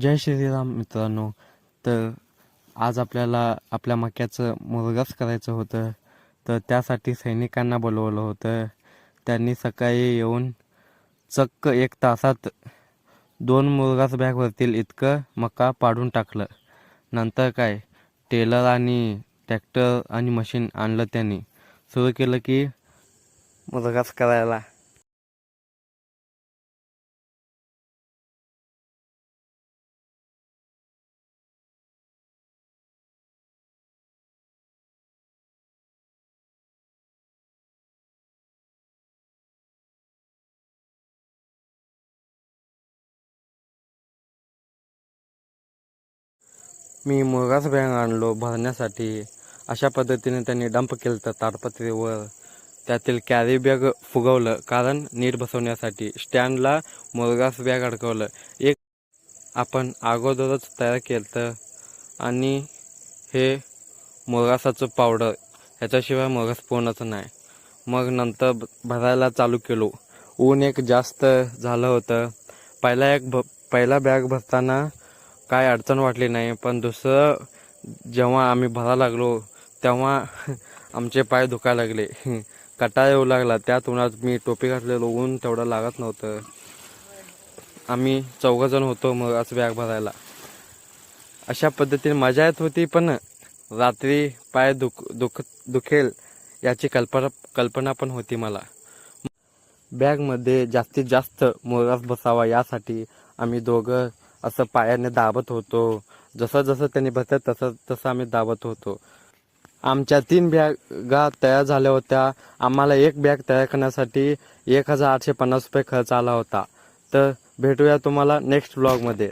जय श्रीराम मित्रांनो तर आज आपल्याला आपल्या मक्याचं मुरगास करायचं होतं तर त्यासाठी सैनिकांना बोलवलं होतं. त्यांनी सकाळी येऊन चक्क एक तासात दोन मुरगास बॅगवरतील इतकं मका पाडून टाकलं. नंतर काय टेलर आणि ट्रॅक्टर आणि मशीन आणलं त्यांनी. सुरू केलं की मुरगास करायला. मी मुळगाच बॅग आणलो भरण्यासाठी. अशा पद्धतीने त्यांनी डंप केलं तर ताडपत्रीवर. त्यातील कॅरी बॅग फुगवलं कारण नीट बसवण्यासाठी स्टँडला मुळगास बॅग अडकवलं. एक आपण अगोदरच तयार केलं आणि हे मुळगासाचं पावडर ह्याच्याशिवाय मुळगास पूर्णच नाही. मग नंतर भरायला चालू केलो. ऊन एक जास्त झालं होतं. पहिला एक भ पहिला बॅग भरताना काय अडचण वाटली नाही पण दुसरं जेव्हा आम्ही भरा लागलो तेव्हा आमचे पाय दुखायला लागले. कटाळा येऊ लागला. त्यात उन्हात मी टोपी घातलेलो ऊन तेवढं लागत नव्हतं. आम्ही चौघजण होतो मग असं बॅग भरायला. अशा पद्धतीने मजा येत होती पण रात्री पाय दुख दुख दुखेल याची कल्पना कल्पना पण होती मला. बॅगमध्ये जास्तीत जास्त मुरगास बसावा यासाठी आम्ही दोघं असं पायाने दाबत होतो. जसं जसं त्यांनी बसत तसं तसं आम्ही दाबत होतो. आमच्या तीन बॅगा तयार झाल्या होत्या. आम्हाला एक बॅग तयार करण्यासाठी एक हजार आठशे पन्नास रुपये खर्च आला होता. तर भेटूया तुम्हाला नेक्स्ट ब्लॉगमध्ये